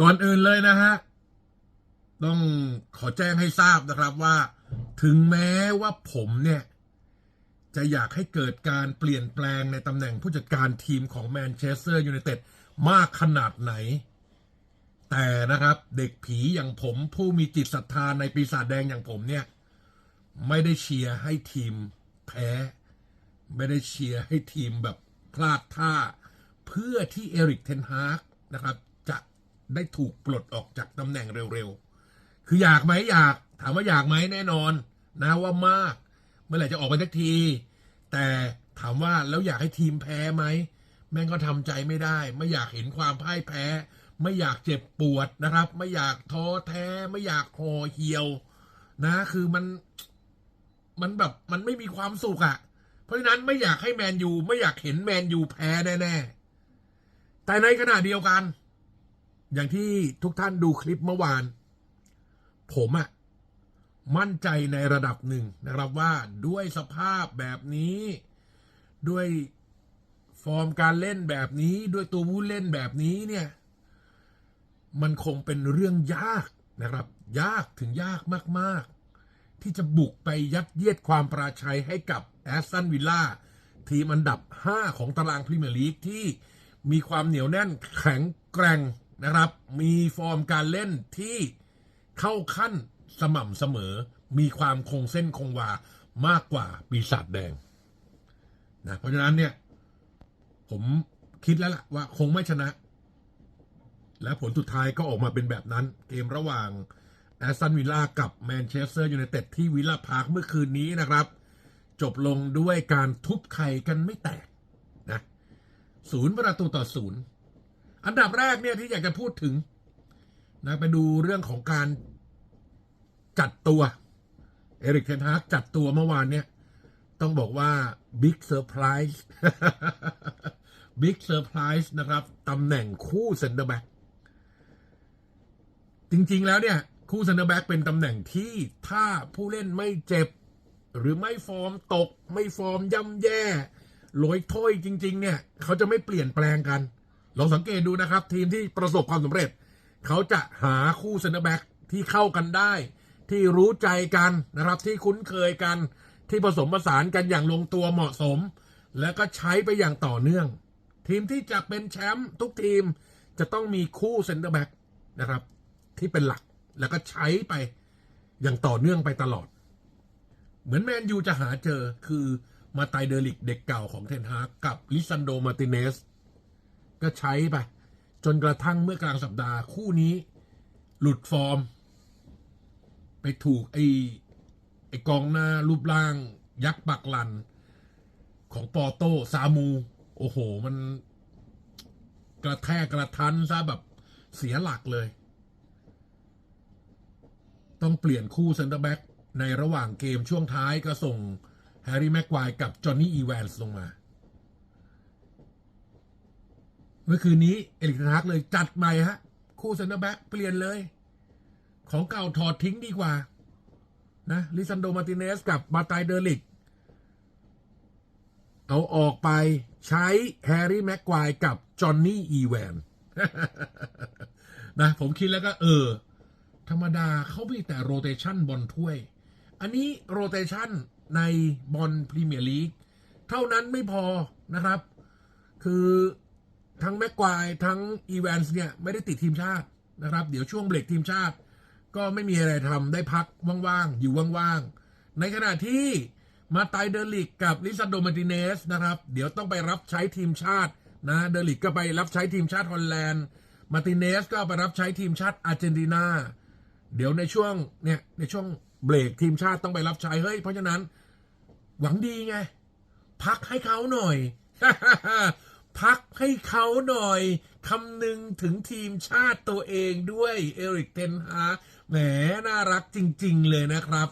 ก่อนอื่นเลยนะฮะ ต้องขอแจ้งให้ทราบนะครับว่า ถึงแม้ว่าผมเนี่ย จะอยากให้เกิดการเปลี่ยนแปลงในตำแหน่งผู้จัดการทีมของแมนเชสเตอร์ยูไนเต็ดมากขนาดไหน แต่นะครับ เด็กผีอย่างผมผู้มีจิตศรัทธาในปีศาจแดงอย่างผมเนี่ย ไม่ได้เชียร์ให้ทีมแพ้ ไม่ได้เชียร์ให้ทีมแบบพลาดท่า เพื่อที่เอริกเทนฮากนะครับ ได้ถูกปลดออกจากตำแหน่งเร็วๆ คืออยากไหมอยากถามว่าอยากไหมแน่นอนนะว่ามาก เมื่อไหร่จะออกไปสักที แต่ถามว่าแล้วอยากให้ทีมแพ้ไหมแม่งก็ทำใจไม่ได้ ไม่อยากเห็นความพ่ายแพ้ ไม่อยากเจ็บปวดนะครับ ไม่อยากท้อแท้ ไม่อยากหอเหี่ยว นะ คือมันมันแบบมันไม่มีความสุขอะ่ะ เพราะฉะนั้นไม่อยากให้แมนยูไม่อยากเห็นแมนยูแพ้แน่ๆแต่ในขณะเดียวกัน อย่างที่ทุกท่านดูคลิปเมื่อวาน ผมอะมั่นใจในระดับหนึ่งนะครับว่าด้วยสภาพแบบนี้ ด้วยฟอร์มการเล่นแบบนี้ ด้วยตัวผู้เล่นแบบนี้เนี่ย มันคงเป็นเรื่องยากนะครับ ยากถึงยากมาก ๆ ที่จะบุกไปยัดเยียดความปราชัยให้กับแอสตันวิลล่าทีมอันดับ 5 ของตารางพรีเมียร์ลีกที่มีความเหนียวแน่นแข็งแกร่ง นะครับ มีฟอร์มการเล่นที่เข้าขั้นสม่ำเสมอ มีความคงเส้นคงวามากกว่าปีศาจแดงนะเพราะฉะนั้นเนี่ย ผมคิดแล้วล่ะว่าคงไม่ชนะ และผลสุดท้ายก็ออกมาเป็นแบบนั้น เกมระหว่างแอสตันวิลล่ากับแมนเชสเตอร์ยูไนเต็ดที่วิลล่าพาร์คเมื่อคืนนี้นะครับ จบลงด้วยการทุบไข่กันไม่แตกนะศูนย์ประตูต่อศูนย์ อันดับแรกเนี่ยที่อยากจะพูดถึงนะไปดูเรื่องของการจัดตัว เอริกเทนฮากจัดตัวเมื่อวานเนี่ย ต้องบอกว่าบิ๊กเซอร์ไพรส์บิ๊กเซอร์ไพรส์นะครับตำแหน่งคู่เซนเตอร์แบ็กจริง ๆ แล้วเนี่ย คู่เซนเตอร์แบ็กเป็นตำแหน่งที่ถ้าผู้เล่นไม่เจ็บ หรือไม่ฟอร์มตก ไม่ฟอร์มย่ำแย่ลอยถ้อยจริง ๆ เนี่ย เขาจะไม่เปลี่ยนแปลงกัน ลองสังเกตดูนะครับ ทีมที่ประสบความสำเร็จ เขาจะหาคู่เซนเตอร์แบ็กที่เข้ากันได้ ที่รู้ใจกันนะครับ ที่คุ้นเคยกันที่ผสมผสานกันอย่างลงตัวเหมาะสม แล้วก็ใช้ไปอย่างต่อเนื่อง ทีมที่จะเป็นแชมป์ทุกทีมจะต้องมีคู่เซนเตอร์แบ็กนะครับ ที่เป็นหลักแล้วก็ใช้ไปอย่างต่อเนื่องไปตลอด เหมือนแมนยูจะหาเจอคือมาไตเดอลิกเด็กเก่าของเทนฮากกับลิซันโดมาติเนส ก็ใช้ไป จนกระทั่งเมื่อกลางสัปดาห์คู่นี้ หลุดฟอร์ม ไปถูกไอ้ไอ้กองหน้ารูปร่าง ยักษ์ปักลัน ของปอโต้ซามู โอ้โห มันกระแทกกระทันซะแบบเสียหลักเลย ต้องเปลี่ยนคู่เซนเตอร์แบ็กในระหว่างเกมช่วงท้ายก็ส่งแฮร์รี่แม็กควายกับจอห์นนี่อีแวนส์ลงมา เมื่อคืนนี้เอลิกทนฮากเลยจัดใหม่ฮะ คู่เซนเตอร์แบ็กเปลี่ยนเลย ของเก่าถอดทิ้งดีกว่า นะลิซันโดมาติเนสกับมาตายเดอลิก เอาออกไปใช้แฮร์รี่แม็กควายกับจอห์นนี่อีแวนนะผมคิดแล้วก็เออ ธรรมดาเขามีแต่โรเตชันบอลถ้วย อันนี้โรเตชันในบอลพรีเมียร์ลีก เท่านั้นไม่พอนะครับ คือ ทั้งแม็กควายทั้งอีแวนส์เนี่ยไม่ได้ติดทีมชาตินะครับ เดี๋ยวช่วงเบรกทีมชาติ ก็ไม่มีอะไรทำได้พักว่างๆ อยู่ว่างๆ ในขณะที่มาไตเดอลิกกับลิซาโดมาติเนสนะครับ เดี๋ยวต้องไปรับใช้ทีมชาตินะเดอลิกก็ไปรับใช้ทีมชาติฮอลแลนด์มาติเนสก็ไปรับใช้ทีมชาติอาร์เจนตินาเดี๋ยวในช่วงเนี่ยในช่วงเบรกทีมชาติต้องไปรับใช้เฮ้ยเพราะฉะนั้นหวังดีไง พักให้เขาหน่อย พักให้เขาหน่อยคำนึงถึงทีมชาติตัวเองด้วยเอริกเทนฮาแหมน่ารักจริง ๆ เลยนะครับ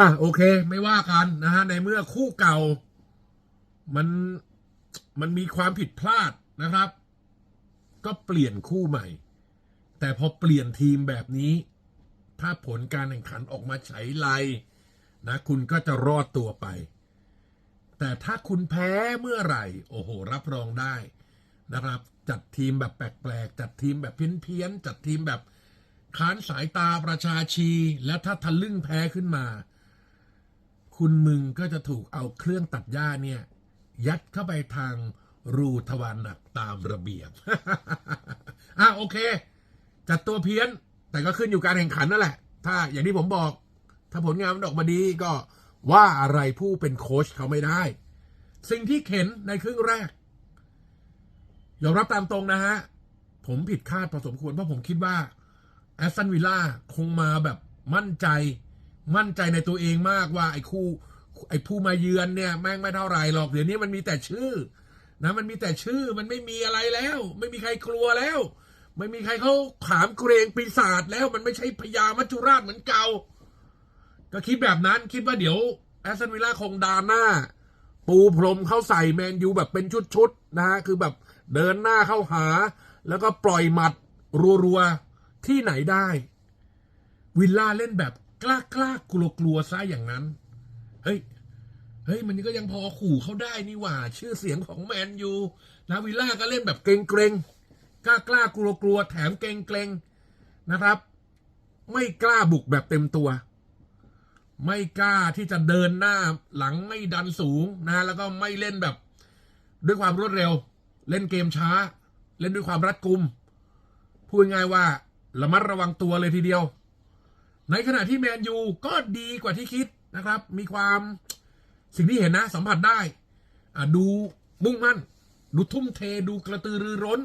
อะโอเค ไม่ว่ากันนะฮะในเมื่อคู่เก่า มันมันมีความผิดพลาดนะครับ ก็เปลี่ยนคู่ใหม่ แต่พอเปลี่ยนทีมแบบนี้ ถ้าผลการแข่งขันออกมาใช้ไลนะ คุณก็จะรอดตัวไป แต่ถ้าคุณแพ้เมื่อไหร่ โอ้โห รับรองได้นะครับ จัดทีมแบบแปลกๆ จัดทีมแบบเพี้ยนๆจัดทีมแบบค้านสายตาประชาชี และถ้าทะลึ่งแพ้ขึ้นมา คุณมึงก็จะถูกเอาเครื่องตัดหญ้าเนี่ย ยัดเข้าไปทางรูทวารหนักตามระเบียบอะโอเค จัดตัวเพี้ยน แต่ก็ขึ้นอยู่การแข่งขันนั่นแหละ ถ้าอย่างที่ผมบอก ถ้าผลงานมันออกมาดีก็ ว่าอะไรผู้เป็นโค้ชเขาไม่ได้ สิ่งที่เข็นในครึ่งแรกยอมรับตามตรงนะฮะ ผมผิดคาดพอสมควร เพราะผมคิดว่าแอสตันวิลล่าคงมาแบบมั่นใจ มั่นใจในตัวเองมากว่าไอ้คู่ ไอ้ผู้มาเยือนเนี่ย แม่งไม่เท่าไรหรอก เดี๋ยวนี้มันมีแต่ชื่อ นะ มันมีแต่ชื่อมันไม่มีอะไรแล้ว ไม่มีใครกลัวแล้ว ไม่มีใครเขาขามเกรงปีศาจแล้ว มันไม่ใช่พญามัจจุราชเหมือนเก่า ก็คิดแบบนั้นคิดว่าเดี๋ยวแอสตันวิลล่าคงดาหน้า ปูพรมเข้าใส่แมนยูแบบเป็นชุดๆนะฮะคือแบบเดินหน้าเข้าหา แล้วก็ปล่อยหมัดรัวๆ ที่ไหนได้ วิลล่าเล่นแบบกล้ากล้ากลัวกลัวๆซะอย่างนั้น เฮ้ย เฮ้ย มันก็ยังพอขู่เขาได้นี่หว่า ชื่อเสียงของแมนยูนะวิลล่าก็เล่นแบบเกรงเกรงๆกล้ากล้ากลัวกลัวๆแถมเกรงเกรงๆนะครับ ไม่กล้าบุกแบบเต็มตัว ไม่กล้าที่จะเดินหน้าหลังไม่ดันสูงนะแล้วก็ไม่เล่นแบบ ด้วยความรวดเร็ว เล่นเกมช้า เล่นด้วยความรัดกุมพูดง่ายว่าระมัดระวังตัวเลยทีเดียว ในขณะที่แมนยูก็ดีกว่าที่คิดนะครับ มีความสิ่งที่เห็นนะ สัมผัสได้อะดูมุ่งมั่น ดูทุ่มเทดูกระตือรือร้น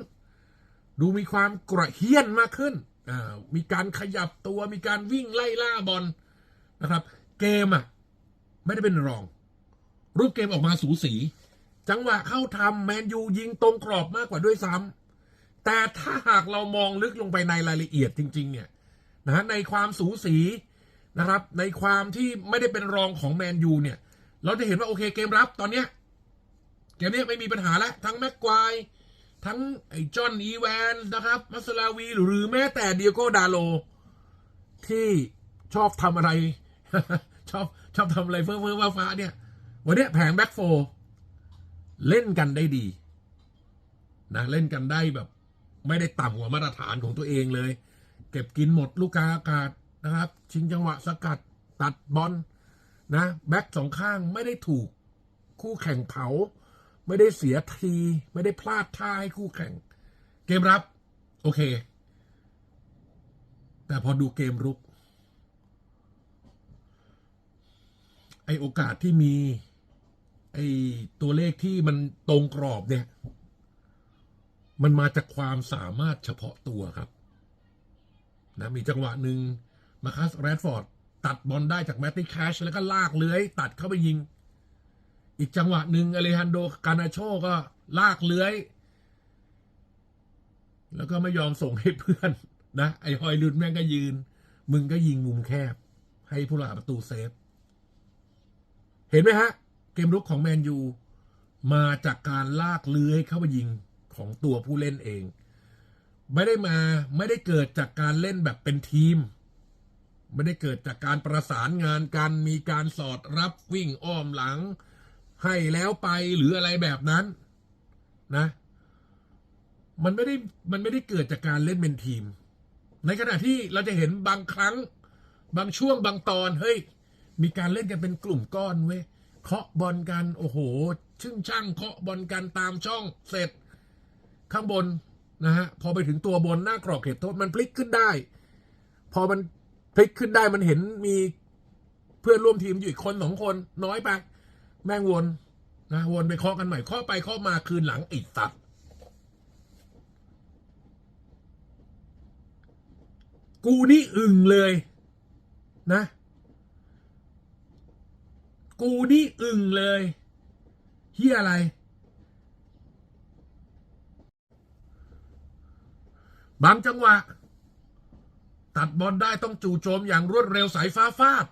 ดูมีความกระเฮี้ยนมากขึ้นอ่ามีการขยับตัวมีการวิ่งไล่ล่าบอลนะครับ เกมอะ ไม่ได้เป็นรอง รูปเกมออกมาสูสี จังหวะเข้าทำแมนยูยิงตรงกรอบมากกว่าด้วยซ้ำแต่ถ้าหากเรามองลึกลงไปในรายละเอียดจริง ๆ เนี่ยนะฮะในความสูสีนะครับ ในความที่ไม่ได้เป็นรองของแมนยูเนี่ย เราจะเห็นว่าโอเคเกมรับตอนเนี้ยเกมนี้ไม่มีปัญหาแล้วทั้งแม็กควายทั้งไอ้จอห์นอีแวนนะครับมัสลาวีหรือแม้แต่เดียโกดาโล ที่ชอบทำอะไร ชอบชอบทำอะไรเฟ้อเฟ้อฟ้าฟ้าเนี่ย วันนี้แผงแบ็กโฟเล่นกันได้ดีนะเล่นกันได้แบบ ไม่ได้ต่ำกว่ามาตรฐานของตัวเองเลย เก็บกินหมดลูกกาอากาศนะครับ ชิงจังหวะสกัดตัดบอลนะแบ็กสองข้างไม่ได้ถูกคู่แข่งเผา ไม่ได้เสียที ไม่ได้พลาดท่าให้คู่แข่ง เกมรับ โอเค แต่พอดูเกมรุก ไอโอกาสที่มี ไอตัวเลขที่มันตรงกรอบเนี่ย มันมาจากความสามารถเฉพาะตัวครับ นะมีจังหวะหนึ่งมาคัสแรดฟอร์ดตัดบอลได้จากแมตติแคชแล้วก็ลากเลื้อย ตัดเข้าไปยิง อีกจังหวะหนึ่งอเลฮันโดกานาโชก็ลากเลื้อย แล้วก็ไม่ยอมส่งให้เพื่อน นะ ไอฮอยลุนแม่งก็ยืน มึงก็ยิงมุมแคบ ให้ผู้รักษาประตูเซฟ เห็นไหมฮะ เกมรุกของแมนยูมาจากการลากเลื้อยเข้าไปยิงของตัวผู้เล่นเอง ไม่ได้มาไม่ได้เกิดจากการเล่นแบบเป็นทีม ไม่ได้เกิดจากการประสานงานกันมีการสอดรับวิ่งอ้อมหลัง ให้แล้วไปหรืออะไรแบบนั้นนะ มันไม่ได้มันไม่ได้เกิดจากการเล่นเป็นทีม ในขณะที่เราจะเห็นบางครั้ง บางช่วงบางตอนเฮ้ย มีการเล่นกันเป็นกลุ่มก้อนเว้ยเคาะบอลกันโอ้โห ชึ่งช่างเคาะบอลกันตามช่องเสร็จ ข้างบนนะฮะพอไปถึงตัวบนหน้ากรอบเขตโทษมันพลิกขึ้นได้ พอมันพลิกขึ้นได้มันเห็นมีเพื่อนร่วมทีมอยู่อีกคนสองคน น้อยไป แม่งวนนะวนไปเคาะกันใหม่เคาะไปเคาะมาคืนหลังอีกตัดกูนี่อึ่งเลยนะ กูนี่อึ่งเลยเฮียอะไร บางจังหวะ ตัดบอลได้ต้องจู่โจมอย่างรวดเร็วสายฟ้าฟาด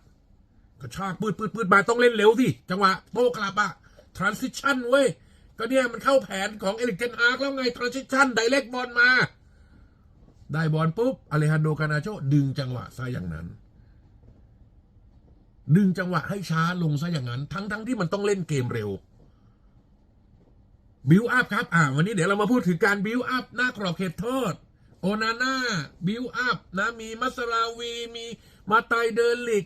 กระชากปืดปืดปืดมาต้องเล่นเร็วสิจังหวะโต้กลับอะ transition เว้ย ก็เนี่ยมันเข้าแผนของเอริกเทนฮากแล้วไง transition ไดเรกบอลมา ได้บอลปุ๊บอเลฮันโดกานาโชดึงจังหวะซะอย่างนั้น ดึงจังหวะให้ช้าลงซะอย่างนั้น ทั้งทั้งที่มันต้องเล่นเกมเร็วบิวอัพครับอ่าวันนี้เดี๋ยวเรามาพูดถึงการบิวอัพหน้ากรอบเขตโทษโอนาน่าบิวอัพนะมีมัสราวี มีมาไตเดอร์ลิก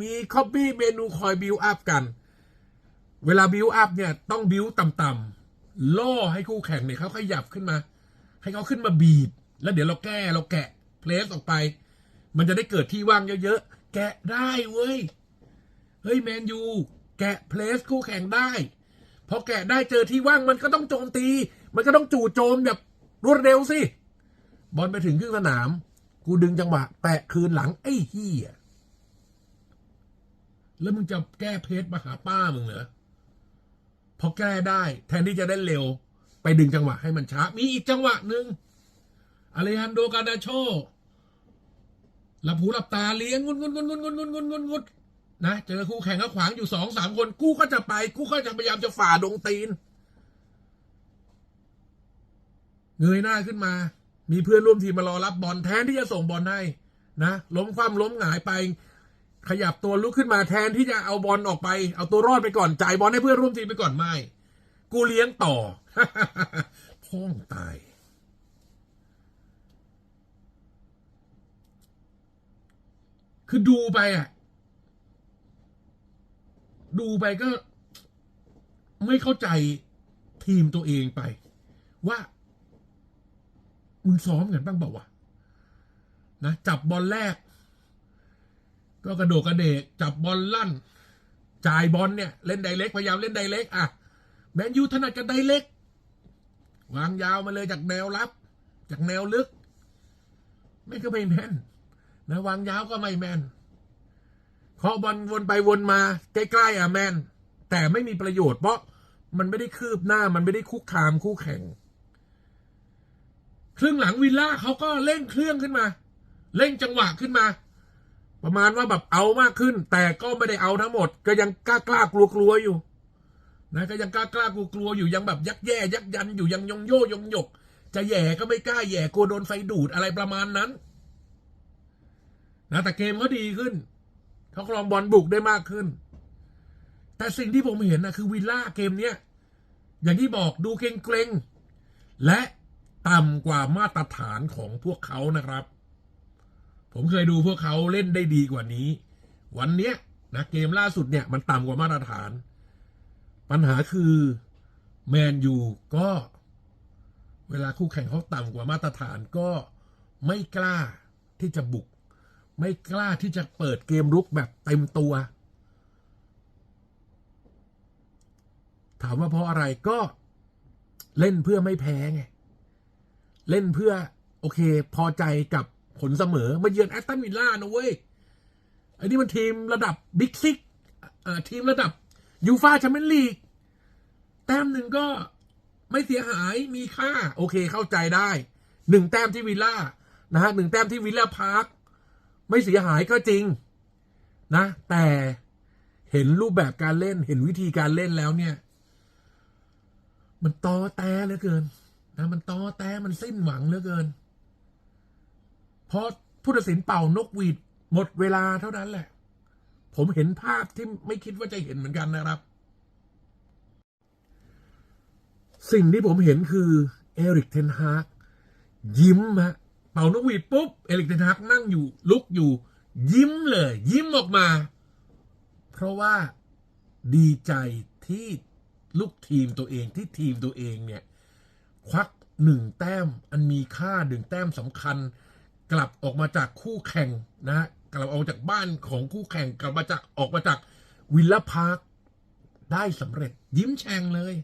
มีคอบบี้เมนูคอยบิวอัพกัน เวลาบิวอัพเนี่ยต้องบิวต่ำๆล่อให้คู่แข่งเนี่ยเขาขยับขึ้นมา ให้เขาขึ้นมาบีบ แล้วเดี๋ยวเราแก้เราแกะเพลสออกไป มันจะได้เกิดที่ว่างเยอะๆ แกะได้เว้ย เฮ้ยแมนยูแกะเพลสคู่แข่งได้ พอแกะได้เจอที่ว่างมันก็ต้องโจมตี มันก็ต้องจู่โจมแบบรวดเร็วสิ บอลไปถึงครึ่งสนาม กูดึงจังหวะแตะคืนหลังไอ้เฮียแล้วมึงจะแก้เพจมาหาป้ามึงเหรอพอแก้ได้ แทนที่จะได้เร็ว ไปดึงจังหวะให้มันช้า มีอีกจังหวะหนึ่งอเลฮันโดกาดาโช หลับหูหลับตาเลี้ยงงุนงุนงุนงุนงุนงุนงุนงุนงุนนะเจอคู่แข่งก็ขวางอยู่สองสามคนกูก็จะไป กูก็จะพยายามจะฝ่าดงตีน เงยหน้าขึ้นมา มีเพื่อนร่วมทีมมารอรับบอลแทนที่จะส่งบอลให้นะล้มคว่ำล้มหงายไป ขยับตัวลุกขึ้นมาแทนที่จะเอาบอลออกไป เอาตัวรอดไปก่อนจ่ายบอลให้เพื่อนร่วมทีมไปก่อนไม่ กูเลี้ยงต่อพ่องตาย คือดูไปอะ ดูไปก็ไม่เข้าใจทีมตัวเองไป ว่า มึงซ้อมกันบ้างเปล่าวะนะจับบอลแรก ก็กระโดดกระเดก จับบอลลั่น จ่ายบอลเนี่ย เล่นไดเล็กพยายามเล่นไดเล็กอะแมนยูถนัดกับไดเล็ก วางยาวมาเลยจากแนวรับ จากแนวลึก ไม่ก็ไม่แม่น นะวางยาวก็ไม่แมนเคาะบอลวนไปวนมา ใกล้ๆอะแมนแต่ไม่มีประโยชน์เพราะมันไม่ได้คืบหน้ามันไม่ได้คุกคามคู่แข่ง ครึ่งหลังวิลล่าเขาก็เร่งเครื่องขึ้นมา เร่งจังหวะขึ้นมา ประมาณว่าแบบเอามากขึ้น แต่ก็ไม่ได้เอาทั้งหมด ก็ยังกล้ากล้ากลัวกลัวอยู่นะก็ยังกล้ากล้ากลัวกลัวอยู่ยังแบบยักแย่ยักยันอยู่ยังยงโยยงหยก จะแย่ก็ไม่กล้าแย่กลัวโดนไฟดูดอะไรประมาณนั้น นะแต่เกมเขาดีขึ้นเขาครองบอลบุกได้มากขึ้น แต่สิ่งที่ผมเห็นนะคือวิลล่าเกมเนี้ยอย่างที่บอกดูเกรงเกรงๆและต่ำกว่ามาตรฐานของพวกเขานะครับ ผมเคยดูพวกเขาเล่นได้ดีกว่านี้ วันเนี้ยนะเกมล่าสุดเนี่ยมันต่ำกว่ามาตรฐาน ปัญหาคือแมนยูก็ เวลาคู่แข่งเขาต่ำกว่ามาตรฐานก็ไม่กล้าที่จะบุก ไม่กล้าที่จะเปิดเกมรุกแบบเต็มตัว ถามว่าเพราะอะไรก็เล่นเพื่อไม่แพ้ไง เล่นเพื่อ โอเค พอใจกับผลเสมอมาเยือนแอตตันวิลล่านะเว้ย อันนี้มันทีมระดับบิ๊กซิกทีมระดับยูฟาแชมเปี้ยนลีก แต้มหนึ่งก็ไม่เสียหายมีค่า โอเคเข้าใจได้หนึ่งแต้มที่วิลล่านะฮะหนึ่งแต้มที่วิลล่าพาร์ค ไม่เสียหายก็จริง นะ แต่เห็นรูปแบบการเล่น เห็นวิธีการเล่นแล้วเนี่ย มันตอแตเหลือเกิน นะ มันตอแตมันสิ้นหวังเหลือเกิน เพราะผู้ตัดสินเป่านกหวีดหมดเวลาเท่านั้นแหละ ผมเห็นภาพที่ไม่คิดว่าจะเห็นเหมือนกันนะครับ สิ่งที่ผมเห็นคือ เอริกเทนฮากยิ้มฮะ เป่านกหวีดปุ๊บ เอริกเทนฮากนั่งอยู่ลุกอยู่ ยิ้มเลย ยิ้มออกมา เพราะว่าดีใจที่ลูกทีมตัวเองที่ทีมตัวเองเนี่ย ควักหนึ่งแต้มอันมีค่าหนึ่งแต้มสำคัญ กลับออกมาจากคู่แข่งนะฮะกลับออกจากบ้านของคู่แข่งกลับมาจากออกมาจากวิลล่าพาร์คได้สำเร็จ ยิ้มแฉ่งเลย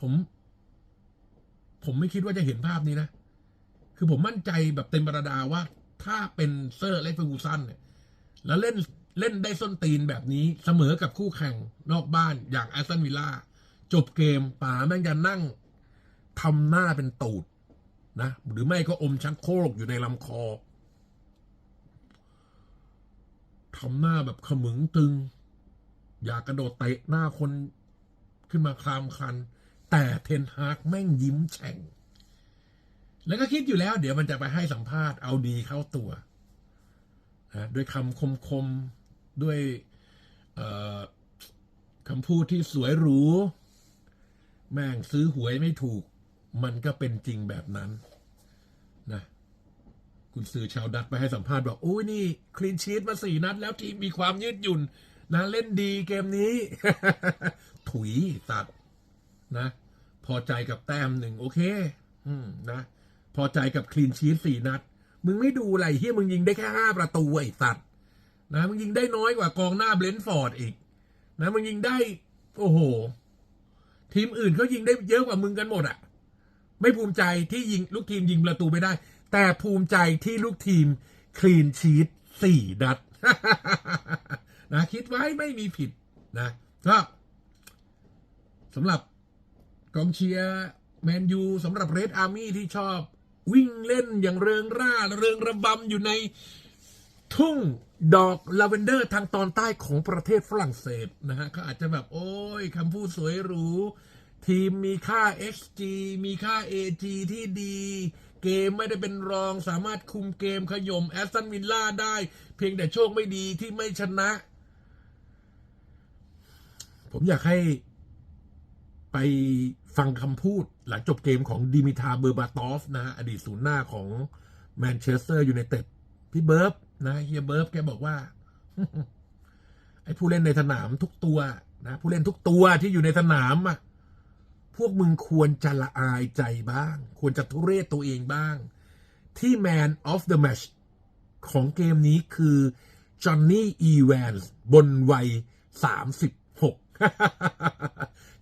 ผม ผมไม่คิดว่าจะเห็นภาพนี้นะ คือผมมั่นใจแบบเต็มประดาว่า ถ้าเป็นเซอร์และเฟอร์กูสันเนี่ย แล้วเล่นเล่นได้ส้นตีนแบบนี้เสมอกับคู่แข่งนอกบ้านอย่างแอสตันวิลล่าจบเกมป๋าแม่งจะนั่งทำหน้าเป็นตูดนะ หรือไม่ก็อมชักโครกอยู่ในลำคอทำหน้าแบบขมึงตึง อยากกระโดดเตะหน้าคนขึ้นมาคลามคัน แต่เทนฮากแม่งยิ้มแฉ่ง แล้วก็คิดอยู่แล้ว เดี๋ยวมันจะไปให้สัมภาษณ์เอาดีเข้าตัวนะด้วยคำคมๆด้วยคำพูดที่สวยหรู แม่งซื้อหวยไม่ถูก มันก็เป็นจริงแบบนั้นนะคุณสื่อชาวดัตไปให้สัมภาษณ์บอกโอ้ยนี่ คลีนชีตมาสี่นัด แล้วทีมมีความยืดหยุ่น นะเล่นดีเกมนี้ ถุยตัดนะ พอใจกับแต้มหนึ่งโอเค อืมนะ พอใจกับคลีนชีตสี่นัด มึงไม่ดูอะไรเฮียมึงยิงได้แค่ห้าประตูไอ้สัตว์นะมึงยิงได้น้อยกว่ากองหน้าเบรนท์ฟอร์ดอีก นะมึงยิงได้ โอ้โห ทีมอื่นเขายิงได้เยอะกว่ามึงกันหมดอะไม่ภูมิใจที่ยิงลูกทีมยิงประตูไม่ได้ แต่ภูมิใจที่ลูกทีมคลีนชีตสี่นัดนะคิดไว้ไม่มีผิดนะก็สำหรับกองเชียร์แมนยูสำหรับเรดอาร์มี่ที่ชอบ วิ่งเล่นอย่างเริงร่าเริงระบำอยู่ในทุ่งดอกลาเวนเดอร์ทางตอนใต้ของประเทศฝรั่งเศสนะฮะเขาอาจจะแบบ โอ้ยคำพูดสวยหรู ทีมมีค่า XG มีค่า AG ที่ดี เกมไม่ได้เป็นรองสามารถคุมเกมขย่มแอสตันวิลล่าได้ เพียงแต่โชคไม่ดีที่ไม่ชนะ ผมอยากให้ ไปฟังคำพูดหลังจบเกมของดิมิทาเบอร์บาตอฟนะอดีตศูนย์หน้าของแมนเชสเตอร์ยูไนเต็ดพี่เบิร์บนะเฮียเบิร์บแกบอกว่า ไอ้ผู้เล่นในสนามทุกตัวนะผู้เล่นทุกตัวที่อยู่ในสนามอะพวกมึงควรจะละอายใจบ้าง ควรจะทุเรศตัวเองบ้าง ที่ Man of the Match ของเกมนี้คือจอห์นนี่อีแวนส์บนวัย36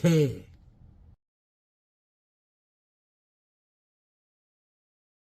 care.